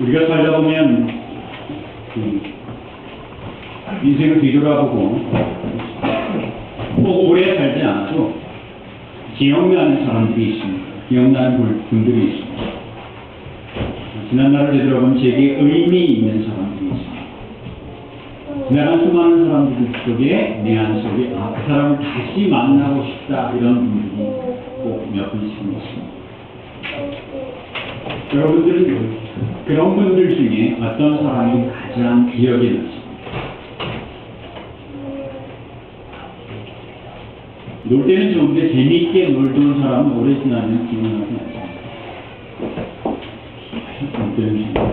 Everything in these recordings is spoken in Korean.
우리가 살다 보면 음, 인생을 뒤돌아보고 꼭 오래 살지 않아도 기억나는 사람들이 있습니다. 기억나는 분- 분들이 있습니다. 지난날을 되돌아보면 제게 의미 있는 사람들이 있습니다. 지나간 수많은 사람들 속에 내 안 속에 아, 그 사람을 다시 만나고 싶다 이런 분들이 꼭 몇 분씩은 있습니다. 여러분들은 그런 분들 중에 어떤 사람이 가장 기억에 남습니까? 놀 때는 좋은데 재미있게 놀던 사람은 오래 지나면 기억나지 않습니다.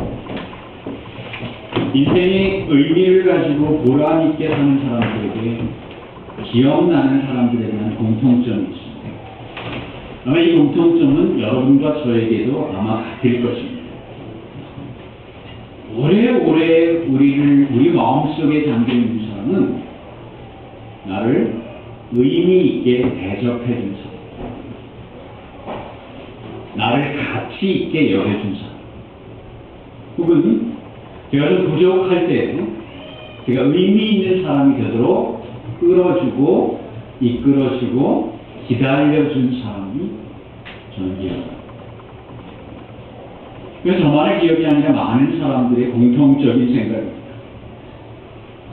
인생의 의미를 가지고 보람 있게 사는 사람들에게 기억나는 사람들에 대한 공통점이 있습니다. 아마 이 공통점은 여러분과 저에게도 아마 같을 것입니다. 오래오래 우리를, 우리 마음속에 담겨있는 사람은 나를 의미 있게 대접해준 사람. 나를 가치 있게 여겨준 사람. 혹은 좀 부족할 때 제가 의미 있는 사람이 되도록 끌어주고 이끌어주고 기다려준 사람이 저는 기억합니다. 그래서 저만의 기억이 아니라 많은 사람들의 공통적인 생각입니다.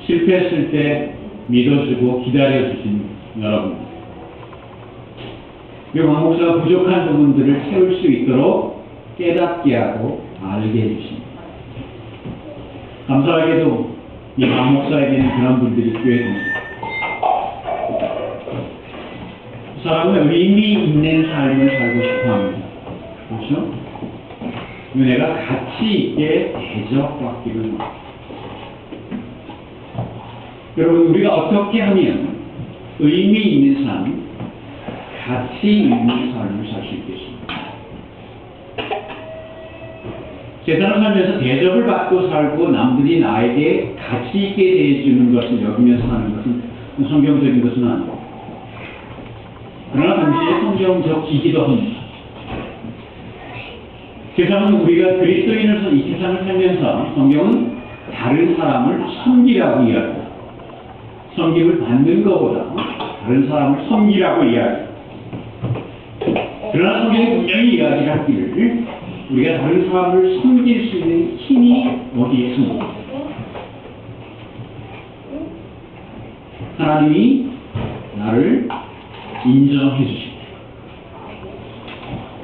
실패했을 때 믿어주고 기다려주신 여러분. 그리고 황 목사가 부족한 부분들을 채울 수 있도록 깨닫게 하고 알게 해주십니다. 감사하게도 이황 목사에게는 그런 분들이 꽤 됩니다. 그 사람은 의미 있는 삶을 살고 싶어 합니다. 그렇죠? 내가 가치 있게 대접받기를 원합니다. 여러분, 우리가 어떻게 하면 의미 있는 삶, 가치 있는 삶을 살 수 있겠습니까? 세상을 살면서 대접을 받고 살고 남들이 나에게 가치 있게 대해주는 것을 여기면서 하는 것은 성경적인 것은 아니고 그러나 동시에 성경적이기도 합니다. 세상은 우리가 그리스도인으로서 이 세상을 살면서 성경은 다른 사람을 섬기라고 이야기합니다. 섬김을 받는 것보다 다른 사람을 섬기라고 이야기합니다. 그러나 성경이 분명히 이야기하기를 우리가 다른 사람을 섬길 수 있는 힘이 어디에 있습니까? 하나님이 나를 인정해 주십니다.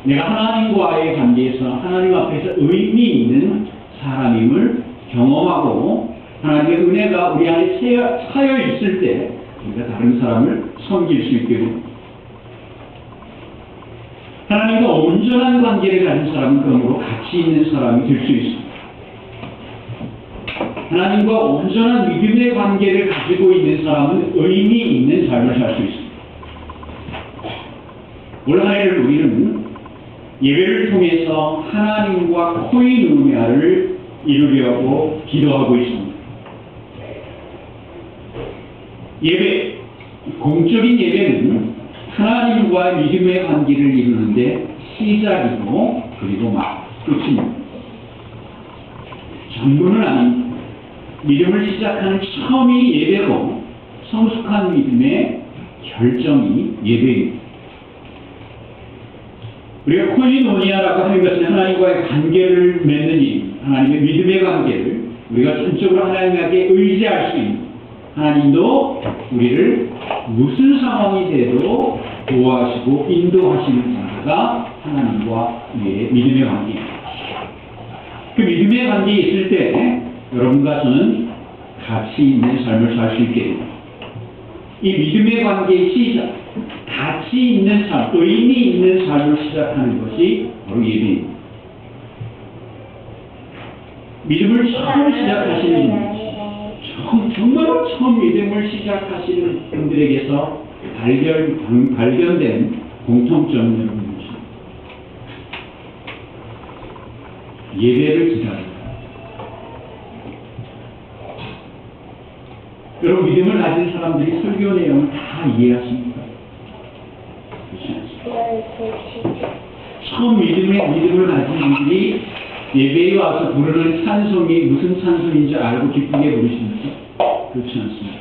내가 하나님과의 관계에서 하나님 앞에서 의미 있는 사람임을 경험하고 하나님의 은혜가 우리 안에 차여, 있을 때 우리가 다른 사람을 섬길 수 있게 됩니다. 하나님과 온전한 관계를 가진 사람은 그러므로 가치 있는 사람이 될 수 있습니다. 하나님과 온전한 믿음의 관계를 가지고 있는 사람은 의미 있는 삶을 살 수 있습니다. 올 한해를 우리는 예배를 통해서 하나님과 코이누미아를 이루려고 기도하고 있습니다. 예배, 공적인 예배는 하나님과 믿음의 관계를 이루는데 시작이고 그리고 막 끝입니다. 전부는 아닙니다. 믿음을 시작하는 처음이 예배고 성숙한 믿음의 결정이 예배입니다. 우리가 코이노니아라고 하는 것은 하나님과의 관계를 맺는 일, 하나님의 믿음의 관계를 우리가 전적으로 하나님에게 의지할 수 있는 하나님도 우리를 무슨 상황이 돼도 도와주시고 인도하시는 자가 하나님과 우리의 믿음의 관계입니다. 그 믿음의 관계에 있을 때 여러분과 저는 가치 있는 삶을 살 수 있게 됩니다. 이 믿음의 관계의 시작, 가치 있는 삶, 또 의미 있는 삶을 시작하는 것이 바로 예배입니다. 믿음을 처음 시작하시는 처음, 정말로 처음 믿음을 시작하시는 분들에게서 발견, 발견된 공통점은 무엇입니까? 예배를 기다립니다. 여러분 믿음을 가진 사람들이 설교 내용을 다 이해하십니까? 그렇지 않습니다. 처음 믿음의 믿음을 가진 분들이 예배에 와서 부르는 찬송이 무슨 찬송인지 알고 기쁘게 부르십니까? 그렇지 않습니다.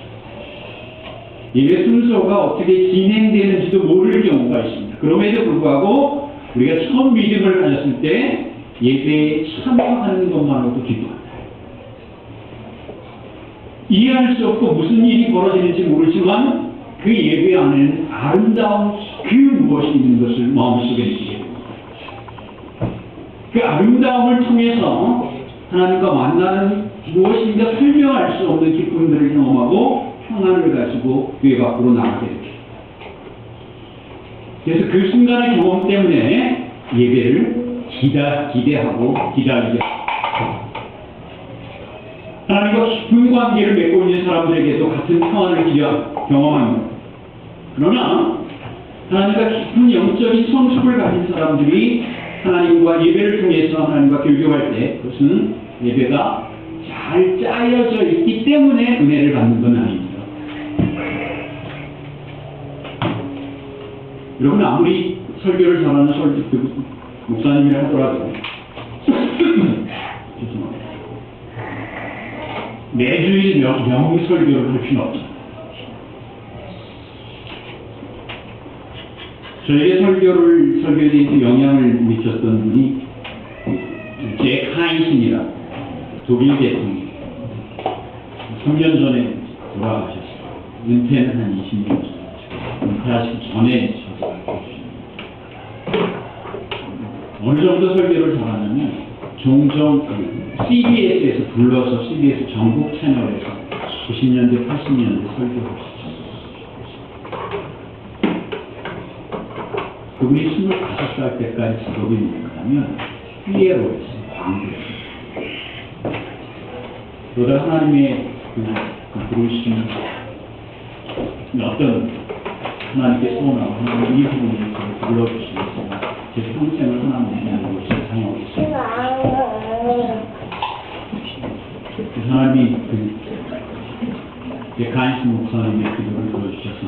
예배 순서가 어떻게 진행되는지도 모를 경우가 있습니다. 그럼에도 불구하고 우리가 처음 믿음을 가졌을 때 예배에 참여하는 것만으로도 기도한다. 이해할 수 없고 무슨 일이 벌어지는지 모르지만 그 예배 안에는 아름다운 그 무엇이 있는 것을 마음속에 느끼게. 그 아름다움을 통해서 하나님과 만나는 무엇인가 설명할 수 없는 기쁨들을 경험하고 평안을 가지고 교회 밖으로 나가게 됩니다. 그래서 그 순간의 경험 때문에 예배를 기다, 기대하고 기다리게 합니다. 하나님과 깊은 관계를 맺고 있는 사람들에게도 같은 평안을 기려 경험합니다. 그러나 하나님과 깊은 영적인 성숙을 가진 사람들이 하나님과 예배를 통해서 하나님과 교교할 때 그것은 예배가 잘 짜여져 있기 때문에 은혜를 받는 건 아닙니다. 여러분 아무리 설교를 잘하는 설교 목사님이라 하더라도. 매주일 명, 명설교를 할 필요는 없죠. 저에게 설교를, 설교에 대해서 영향을 미쳤던 분이 잭 하인슨이라 독일 대통령. 3년 전에 돌아가셨어요. 은퇴는 한 20년 전에. 은퇴하시기 전에. 어느 정도 설교를 잘하냐면 종종 그 CBS에서 불러서 CBS 전국 채널에서 90년대, 80년대 설교를 했었어요. 그분이 25살 때까지 직업이 뭐냐면 피에로였어요. 광부였어요. 그러다 하나님의 그, 그 부르심 어떤 하나님께 소원하고 하나님 이 부분을 불러주시면서 제 평생을 하나님께 나누고 사용하겠습니다. 그 사람이 그 데카인스 목사님의 기도를 들어주셔서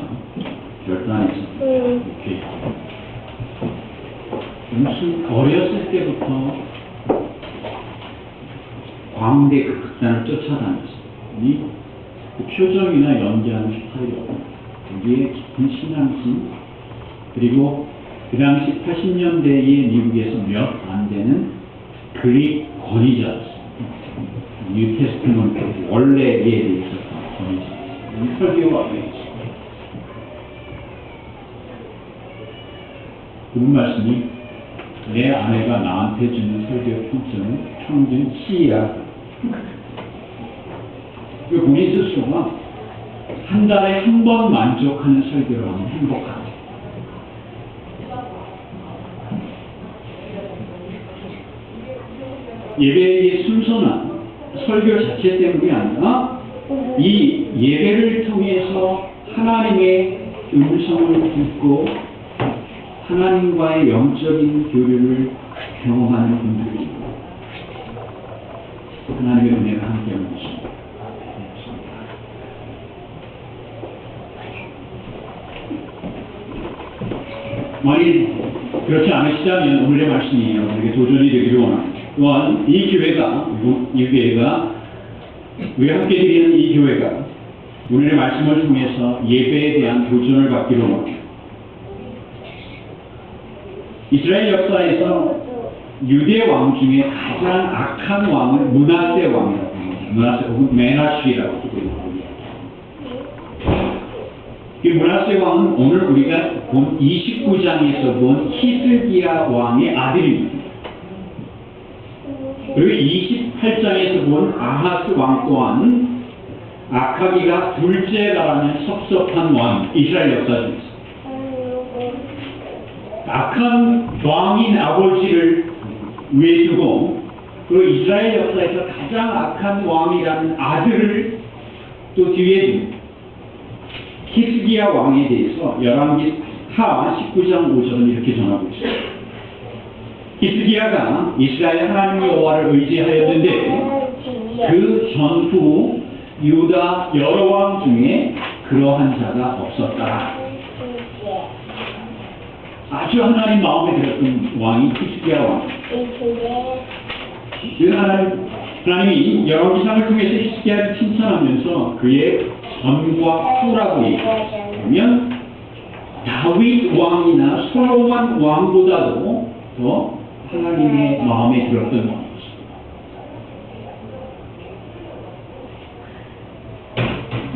결단해서 이렇게 무슨 어렸을 때부터 광대 그 극단을 쫓아다녔어요. 이그 표정이나 연기하는 스타일이 거기에 깊은 신앙심 그리고 그 당시 80년대의 미국에서 몇 안 되는 그릭 권위자였어요. 뉴테스트먼트 원래에 대해서 권위자였어요. 이 설교가 왜 있어요? 그분 말씀이 내 아내가 나한테 주는 설교 평점은 평균 C야. 그 본인 스스로가 한 달에 한 번 만족하는 설교를 하면 행복하다. 예배의 순서나 설교 자체 때문이 아니라 이 예배를 통해서 하나님의 음성을 듣고 하나님과의 영적인 교류를 경험하는 분들이 하나님의 은혜가 함께하는 것입니다. 만일 그렇지 않으시다면 오늘의 말씀이 여러분에게 도전이 되기를 원합니다. 또한 이 교회가, 이 교회가, 우리 함께 드리는 이 교회가 오늘의 말씀을 통해서 예배에 대한 도전을 받기를 원합니다. 이스라엘 역사에서 유대 왕 중에 가장 악한 왕을 문하세 왕이라고 합니다. 문하세 혹은 메나시라고 부릅니다. 이 문하세 왕은 오늘 우리가 본 29장에서 본 히스기야 왕의 아들입니다. 그리고 28장에서 본 아하스 왕 또한 아카기가 둘째라는 섭섭한 왕, 이스라엘 역사 중에서. 악한 왕인 아버지를 위해 두고 그 이스라엘 역사에서 가장 악한 왕이라는 아들을 또 뒤에 히스기야 왕에 대해서 열왕기 하 19장 5절은 이렇게 전하고 있습니다. 히스기야가 이스라엘 하나님 여호와를 의지하였는데 그 전후 유다 여러 왕 중에 그러한 자가 없었다. 아주 하나님 마음에 들었던 왕이 히스기야 왕. 그 하나님, 하나님이 열왕기상을 통해서 히스기야를 칭찬하면서 그의 전과 후라고 얘기하면 다윗 왕이나 솔로몬 왕보다도 더 하나님의 마음에 들었던 왕이었습니다.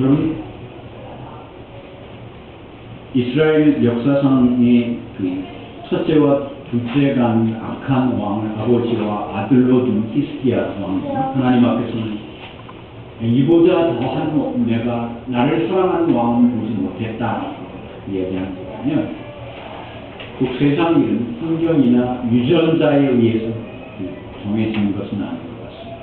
여러분, 이스라엘 역사상의 그 첫째와 둘째가 아닌 악한 왕을 아버지와 아들로 둔 히스기야 왕 하나님 앞에서는 이보다 더한 내가 나를 사랑하는 왕을 보지 못했다 얘기하는 거냐면 그 세상 일은 환경이나 유전자에 의해서 그 정해지는 것은 아닌 것 같습니다.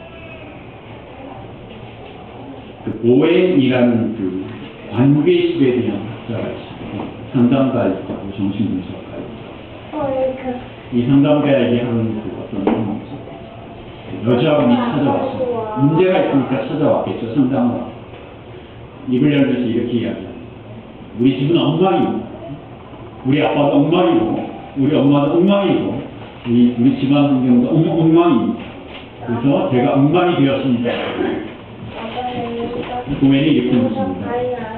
그 오웬이라는 그 관계식에 대한 학자가 있습니다. 상담가이고 정신분석가이고 이 상담가에게 하는 그 어떤 여자분이 찾아왔습니다. 문제가 있으니까 찾아왔겠죠, 상담을. 입을 열면서 이렇게 이야기합니다. 우리 집은 엉망이고, 우리 아빠도 엉망이고, 우리 엄마도 엉망이고, 우리, 우리 집안 환경도 엉- 엉망입니다. 그래서 제가 엉망이 되었습니다. 고맨이 이렇게 묻습니다.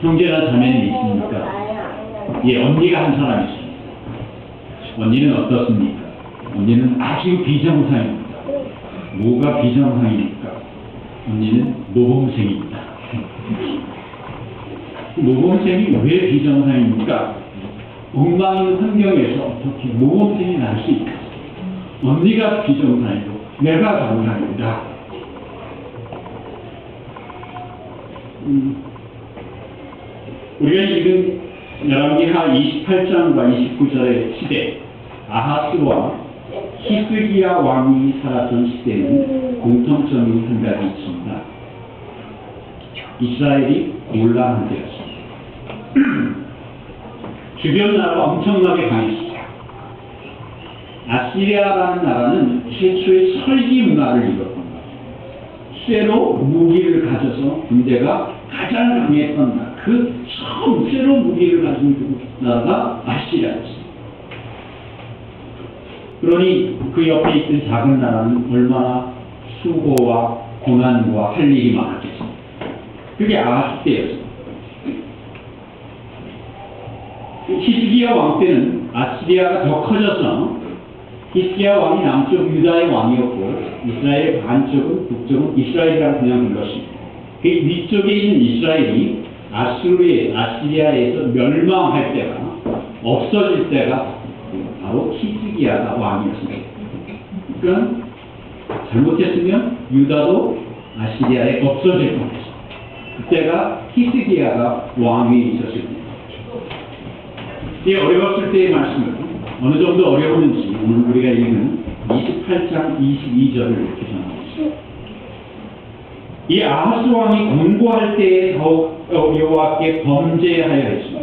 형제나 자매는 있습니까? 예, 언니가 한 사람이 있습니다. 언니는 어떻습니까? 언니는 아주 비정상입니다. 뭐가 비정상입니까? 언니는 모범생입니다. 모범생이 왜 비정상입니까? 엉망인 환경에서 어떻게 모범생이 날 수 있겠어요? 언니가 비정상이고 내가 정상이다. 음, 우리가 지금 열왕기하 28장과 29절의 시대 아하스와 히스기야 왕이 살았던 시대에는 공통점이 한 가지 있습니다. 이스라엘이 곤란한 때였습니다. 주변 나라가 엄청나게 강했습니다. 아시리아라는 나라는 최초의 설기 문화를 이뤘습니다. 쇠로 무기를 가져서 군대가 가장 강했던 나라. 그 처음 쇠로 무기를 가진 그 나라가 아시리아였습니다. 그러니 그 옆에 있던 작은 나라는 얼마나 수고와 고난과 할 일이 많았겠습니까? 그게 아하스 때였습니다. 히스기야 왕 때는 아시리아가 더 커져서 히스기야 왕이 남쪽 유다의 왕이었고 이스라엘 반쪽은 북쪽은 이스라엘이라고 그냥 불렀습니다. 그 위쪽에 있는 이스라엘이 아수르의 아시리아에서 멸망할 때가 없어질 때가 바로 히스기야가 왕이었습니다. 그러니까 잘못했으면 유다도 아시리아에 없어질 뻔했습니다. 그때가 히스기야가 왕위 있었을 때입니다. 이 어려웠을 때의 말씀을 어느 정도 어려웠는지 오늘 우리가 읽는 28장 22절을 이렇게. 이 아하스 왕이 공고할 때에 더욱 여호와께 범죄하여 했습니다.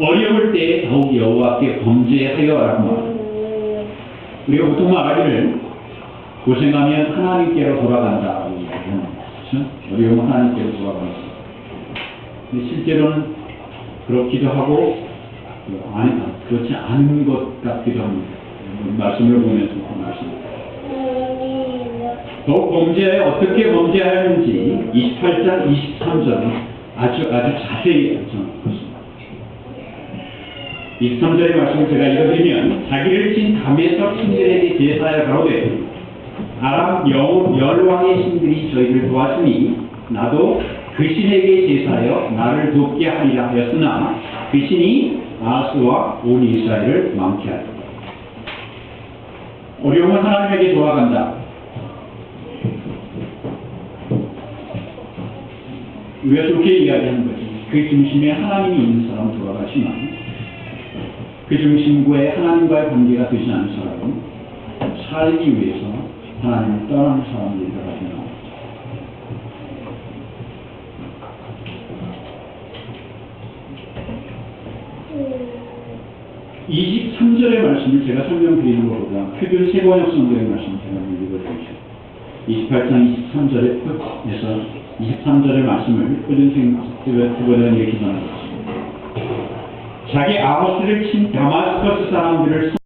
어려울 때에 더욱 여호와께 범죄하여라고 말합니다. 우리가 보통 말하기를 고생하면 하나님께로 돌아간다고 이야기하는 거죠. 어려우면 하나님께로 돌아간다. 근데 실제로는 그렇기도 하고 그 아니, 그렇지 않은 것 같기도 합니다. 말씀을 보면서 그 말씀. 더욱 범죄에 어떻게 범죄하였는지 28장 23절은 아주 아주 자세히 전하고 있습니다. 23절의 말씀을 제가 읽어드리면 자기를 친 담에서 신들에게 제사하여 가로되 아람 여, 열왕의 신들이 저희를 도왔으니 나도 그 신에게 제사하여 나를 돕게 하리라 하였으나 그 신이 아스와 온 이스라엘을 망케 하리라. 어려움은 하나님에게 돌아간다 우리가 좋게 이야기하는 거지 그 중심에 하나님이 있는 사람은 돌아가지만 그 중심과의 하나님과의 관계가 되지 않은 사람은 살기 위해서 하나님을 떠나는 나옵니다. 음. 23절의 말씀을 제가 설명드리는 것보다 표준 세번역 성경의 말씀을 제가 읽어드리죠. 28장 23절의 끝에서 23절의 말씀을 이렇게 전하고 있습니다. 자기 아버지를 친 다마스커스 사람들을